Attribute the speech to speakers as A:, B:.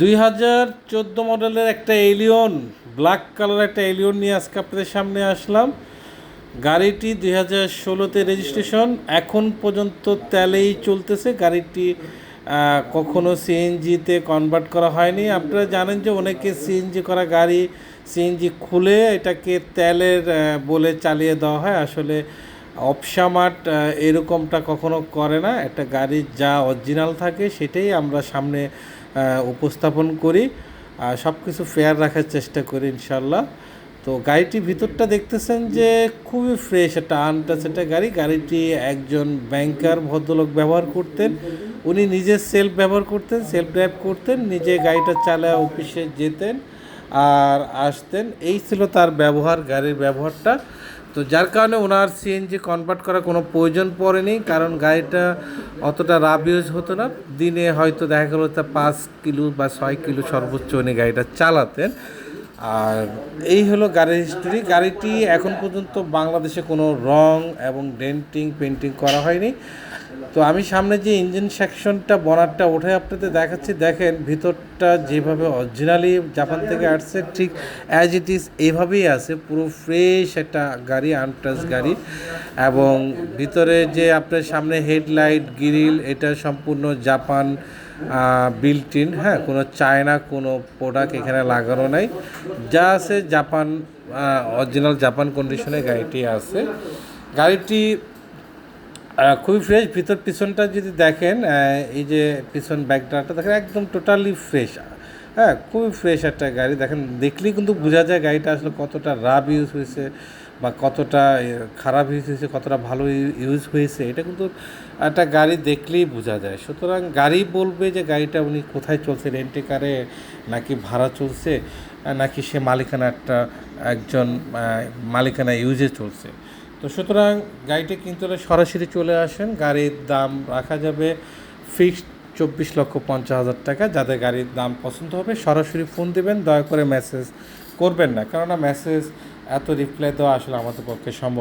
A: দুই হাজার চোদ্দ মডেলের একটা এলিয়ন ব্ল্যাক কালার একটা এলিয়ন নিয়ে আজকে আপনাদের সামনে আসলাম। গাড়িটি দুই হাজার ষোলোতে রেজিস্ট্রেশন এখন পর্যন্ত তেলেই চলতেছে। গাড়িটি কখনো সিএনজিতে কনভার্ট করা হয়নি। আপনারা জানেন যে অনেকে সিএনজি করা গাড়ি সিএনজি খুলে এটাকে তেলের বলে চালিয়ে দেওয়া হয়। আসলে অপসামাট এরকমটা কখনো করে না। একটা গাড়ির যা অরিজিনাল থাকে সেটাই আমরা সামনে উপস্থাপন করি। আর সব কিছু ফেয়ার রাখার চেষ্টা করি ইনশাল্লাহ তো গাড়িটির ভিতরটা দেখতেছেন যে খুবই ফ্রেশ একটা আনটাচ একটা গাড়ি। গাড়িটি একজন ব্যাংকার ভদ্রলোক ব্যবহার করতেন। উনি নিজে সেলফ ব্যবহার করতেন সেলফ ড্রাইভ করতেন, নিজে গাড়িটা চালায় অফিসে যেতেন আর আসতেন। এই ছিল তার ব্যবহার, গাড়ির ব্যবহারটা। তো যার কারণে ওনার সিএনজি কনভার্ট করার কোনো প্রয়োজন পড়েনি, কারণ গাড়িটা অতটা রাব ইউজ হতো না। দিনে হয়তো দেখা গেলো তা পাঁচ কিলো বা ছয় কিলো সর্বোচ্চ উনি গাড়িটা চালাতেন। আর এই হলো গাড়ির হিস্টোরি গাড়িটি এখন পর্যন্ত বাংলাদেশে কোনো রং এবং ডেন্টিং, পেন্টিং করা হয়নি। তো আমি সামনে যে ইঞ্জিন সেকশনটা বনারটা উঠে আপনাদের দেখাচ্ছি, দেখেন ভিতরটা যেভাবে অরিজিনালি জাপান থেকে আসছে, ঠিক অ্যাজ ইট ইজ এইভাবেই আছে, পুরো ফ্রেশ একটা গাড়ি আনটাচ গাড়ি। এবং ভিতরে যে আপনার সামনে হেডলাইট গ্রিল এটা সম্পূর্ণ জাপান বিল্ট ইন হ্যাঁ কোনো চায়না কোনো প্রোডাক্ট এখানে লাগানো নাই। যা আছে জাপান অরিজিনাল জাপান কন্ডিশনে গাড়িটি আছে। গাড়িটি খুবই ফ্রেশ ভিতর পিছনটা যদি দেখেন এই যে পিছন ব্যাকড্রাটা, দেখেন একদম টোটালি ফ্রেশ হ্যাঁ খুবই ফ্রেশ একটা গাড়ি। দেখেন, দেখলেই কিন্তু বোঝা যায় গাড়িটা আসলে কতটা রাব ইউজ হয়েছে। বা কতটা খারাপ ইউজ হয়েছে, কতটা ভালো ইউজ হয়েছে, এটা কিন্তু একটা গাড়ি দেখলেই বোঝা যায়। সুতরাং গাড়ি বলবে যে গাড়িটা উনি কোথায় চলছে রেন্টে কারে নাকি ভাড়া চলছে নাকি সে মালিকানা একটা একজন মালিকানা ইউজে চলছে। তো সুতরাং গাড়িটা কিনতে সরাসরি চলে আসেন, গাড়ির দাম রাখা যাবে ফিক্সড চব্বিশ লক্ষ পঞ্চাশ হাজার টাকা। যাদের গাড়ির দাম পছন্দ হবে সরাসরি ফোন দেবেন, দয়া করে মেসেজ করবেন না। কেননা মেসেজ এত রিপ্লাই দেওয়া আসলে আমাদের পক্ষে সম্ভব